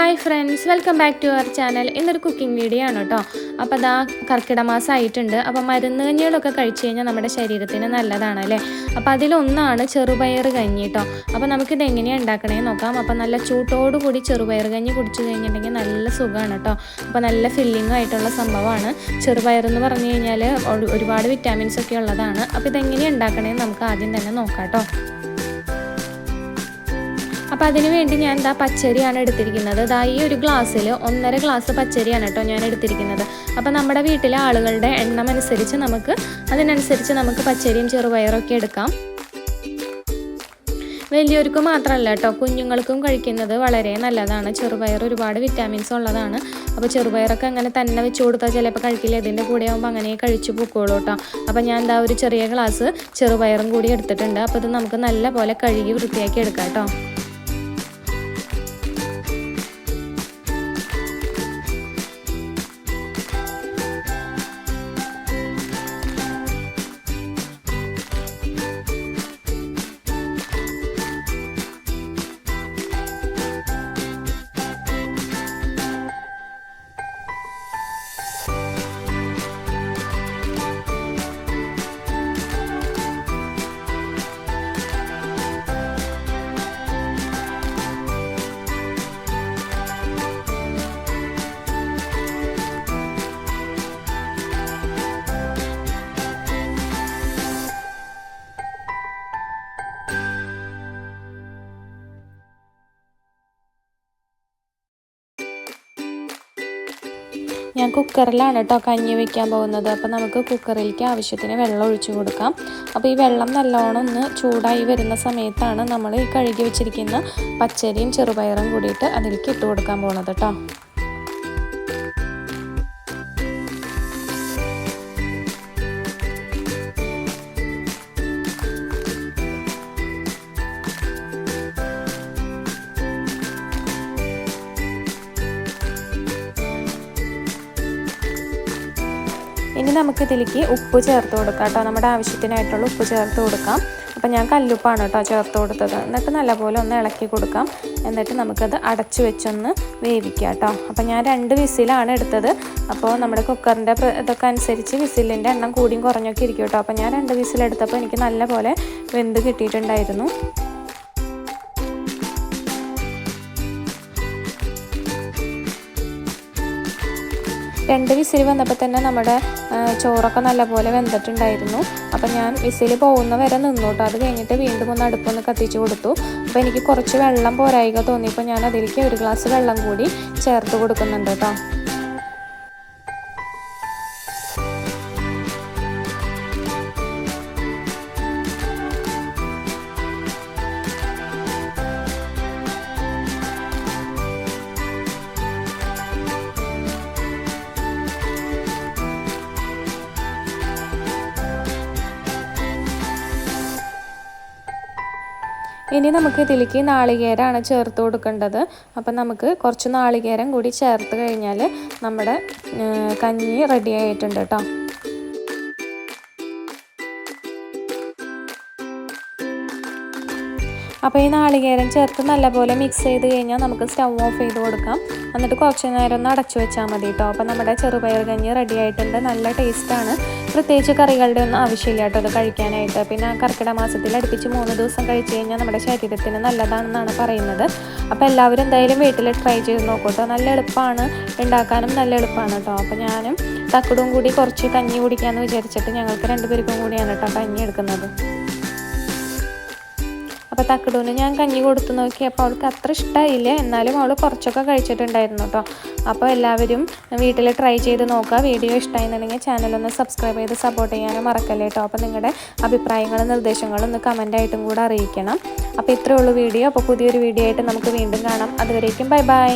Hi friends welcome back to our channel ഇന്നൊരു cooking video ആണ് കേട്ടോ അപ്പോൾ അതാ കർക്കിട മാസം ആയിട്ടുണ്ട്. അപ്പോൾ മരുന്ന് കഞ്ഞികളൊക്കെ കഴിച്ചു കഴിഞ്ഞാൽ നമ്മുടെ ശരീരത്തിന് നല്ലതാണ് അല്ലേ? അപ്പോൾ അതിലൊന്നാണ് ചെറുപയർ കഞ്ഞി കേട്ടോ അപ്പോൾ നമുക്കിത് എങ്ങനെയാണ് ഉണ്ടാക്കണേ നോക്കാം. അപ്പോൾ നല്ല ചൂട്ടോടുകൂടി ചെറുപയർ കഞ്ഞി കുടിച്ചു കഴിഞ്ഞിട്ടുണ്ടെങ്കിൽ നല്ല സുഖമാണ് കേട്ടോ അപ്പോൾ നല്ല ഫില്ലിംഗ് ആയിട്ടുള്ള സംഭവമാണ്. ചെറുപയർ എന്ന് പറഞ്ഞു കഴിഞ്ഞാൽ ഒരുപാട് വിറ്റാമിൻസ് ഒക്കെ ഉള്ളതാണ്. അപ്പോൾ ഇതെങ്ങനെയാണ് ഉണ്ടാക്കണേന്ന് നമുക്ക് ആദ്യം തന്നെ നോക്കാം കേട്ടോ അപ്പോൾ അതിന് വേണ്ടി ഞാൻ എന്താ പച്ചരിയാണ് എടുത്തിരിക്കുന്നത്. ഇതാ ഈ ഒരു ഗ്ലാസ്സിൽ ഒന്നര ഗ്ലാസ് പച്ചരിയാണ് കേട്ടോ ഞാൻ എടുത്തിരിക്കുന്നത്. അപ്പോൾ നമ്മുടെ വീട്ടിലെ ആളുകളുടെ എണ്ണം അനുസരിച്ച് നമുക്ക് അതിനനുസരിച്ച് നമുക്ക് പച്ചരിയും ചെറുപയറൊക്കെ എടുക്കാം. വലിയവർക്ക് മാത്രമല്ല കേട്ടോ കുഞ്ഞുങ്ങൾക്കും കഴിക്കുന്നത് വളരെ നല്ലതാണ്. ചെറുപയർ ഒരുപാട് വിറ്റാമിൻസ് ഉള്ളതാണ്. അപ്പോൾ ചെറുപയറൊക്കെ അങ്ങനെ തന്നെ വെച്ച് കൊടുത്താൽ ചിലപ്പോൾ കഴിക്കില്ല. ഇതിന്റെ കൂടെ ആകുമ്പോൾ അങ്ങനെ കഴിച്ചു പൊക്കോളൂ കേട്ടോ. അപ്പോൾ ഞാൻ എന്താ ഒരു ചെറിയ ഗ്ലാസ് ചെറുപയറും കൂടി എടുത്തിട്ടുണ്ട്. അപ്പോൾ ഇത് നമുക്ക് നല്ല പോലെ കഴുകി വൃത്തിയാക്കി എടുക്കാം കേട്ടോ. ഞാൻ കുക്കറിലാണ് കേട്ടോ കഞ്ഞി വെക്കാൻ പോകുന്നത്. അപ്പോൾ നമുക്ക് കുക്കറിലേക്ക് ആവശ്യത്തിന് വെള്ളം ഒഴിച്ചു കൊടുക്കാം. അപ്പോൾ ഈ വെള്ളം നല്ലോണം ഒന്ന് ചൂടായി വരുന്ന സമയത്താണ് നമ്മൾ ഈ കഴുകി വെച്ചിരിക്കുന്ന പച്ചരിയും ചെറുപയറും കൂടിയിട്ട് അതിലേക്ക് ഇട്ട് കൊടുക്കാൻ പോകുന്നത് കേട്ടോ ഇനി നമുക്ക് ഇതിലേക്ക് ഉപ്പ് ചേർത്ത് കൊടുക്കാം കേട്ടോ. നമ്മുടെ ആവശ്യത്തിനായിട്ടുള്ള ഉപ്പ് ചേർത്ത് കൊടുക്കാം. അപ്പോൾ ഞാൻ കല്ലുപ്പാണ് കേട്ടോ ചേർത്ത് കൊടുത്തത്. എന്നിട്ട് നല്ലപോലെ ഒന്ന് ഇളക്കി കൊടുക്കാം. എന്നിട്ട് നമുക്കത് അടച്ചു വെച്ചൊന്ന് വേവിക്കാം കേട്ടോ. അപ്പോൾ ഞാൻ രണ്ട് വിസിലാണ് എടുത്തത്. അപ്പോൾ നമ്മുടെ കുക്കറിന്റെ ഇതൊക്കെ അനുസരിച്ച് വിസിലിന്റെ എണ്ണം കൂടിയും കുറഞ്ഞൊക്കെ ഇരിക്കും കേട്ടോ. അപ്പോൾ ഞാൻ രണ്ട് വിസിലെടുത്തപ്പോൾ എനിക്ക് നല്ലപോലെ വെന്ത് കിട്ടിയിട്ടുണ്ടായിരുന്നു. രണ്ട് വിസിൽ വന്നപ്പോൾ തന്നെ നമ്മുടെ ചോറൊക്കെ നല്ലപോലെ വെന്തിട്ടുണ്ടായിരുന്നു. അപ്പം ഞാൻ വിസിൽ പോകുന്ന വരെ നിന്നോട്ടോ. അത് കഴിഞ്ഞിട്ട് വീണ്ടും ഒന്ന് അടുപ്പൊന്ന് കത്തിച്ച് കൊടുത്തു. അപ്പോൾ എനിക്ക് കുറച്ച് വെള്ളം പോരായിക തോന്നിയപ്പോൾ ഞാൻ അതിലേക്ക് ഒരു ഗ്ലാസ് വെള്ളം കൂടി ചേർത്ത് കൊടുക്കുന്നുണ്ട് കേട്ടോ. ഇനി നമുക്ക് ഇതിലേക്ക് നാളികേരമാണ് ചേർത്ത് കൊടുക്കേണ്ടത്. അപ്പം നമുക്ക് കുറച്ച് നാളികേരം കൂടി ചേർത്ത് കഴിഞ്ഞാൽ നമ്മുടെ കഞ്ഞി റെഡി ആയിട്ടുണ്ട് കേട്ടോ. അപ്പോൾ ഈ നാളികേരം ചേർത്ത് നല്ലപോലെ മിക്സ് ചെയ്ത് കഴിഞ്ഞാൽ നമുക്ക് സ്റ്റൗ ഓഫ് ചെയ്ത് കൊടുക്കാം. എന്നിട്ട് കുറച്ച് നേരം ഒന്ന് അടച്ചു വെച്ചാൽ മതി കേട്ടോ അപ്പോൾ നമ്മുടെ ചെറുപയർ കഞ്ഞി റെഡി ആയിട്ടുണ്ട്. നല്ല ടേസ്റ്റാണ് പ്രത്യേകിച്ച് കറികളുടെ ഒന്നും ആവശ്യമില്ല കേട്ടോ അത് കഴിക്കാനായിട്ട്. പിന്നെ കർക്കിടക മാസത്തിൽ അടുപ്പിച്ച് മൂന്ന് ദിവസം കഴിച്ചു കഴിഞ്ഞാൽ നമ്മുടെ ശരീരത്തിന് നല്ലതാണെന്നാണ് പറയുന്നത്. അപ്പോൾ എല്ലാവരും എന്തായാലും വീട്ടിൽ ട്രൈ ചെയ്ത് നോക്കൂട്ടോ നല്ല എളുപ്പമാണ് ഉണ്ടാക്കാനും നല്ല എളുപ്പമാണ് കേട്ടോ അപ്പോൾ ഞാനും തക്കടും കൂടി കുറച്ച് കഞ്ഞി കുടിക്കാമെന്ന് വിചാരിച്ചിട്ട് ഞങ്ങൾക്ക് രണ്ടുപേർക്കും കൂടിയാണ് കേട്ടോ കഞ്ഞി എടുക്കുന്നത്. അപ്പോൾ തക്കിടൂന് ഞാൻ കഞ്ഞി കൊടുത്തു നോക്കി. അപ്പോൾ അവൾക്ക് അത്ര ഇഷ്ടമായില്ല എന്നാലും അവൾ കുറച്ചൊക്കെ കഴിച്ചിട്ടുണ്ടായിരുന്നു കേട്ടോ അപ്പോൾ എല്ലാവരും വീട്ടിൽ ട്രൈ ചെയ്ത് നോക്കുക. വീഡിയോ ഇഷ്ടമായിരുന്നുണ്ടെങ്കിൽ ചാനലൊന്ന് സബ്സ്ക്രൈബ് ചെയ്ത് സപ്പോർട്ട് ചെയ്യാനും മറക്കല്ലേ കേട്ടോ അപ്പോൾ നിങ്ങളുടെ അഭിപ്രായങ്ങളും നിർദ്ദേശങ്ങളും ഒന്ന് കമന്റായിട്ടും കൂടെ അറിയിക്കണം. അപ്പോൾ ഇത്രയേ ഉള്ളൂ വീഡിയോ. അപ്പോൾ പുതിയൊരു വീഡിയോ ആയിട്ട് നമുക്ക് വീണ്ടും കാണാം. അതുവരേക്കും ബൈ ബൈ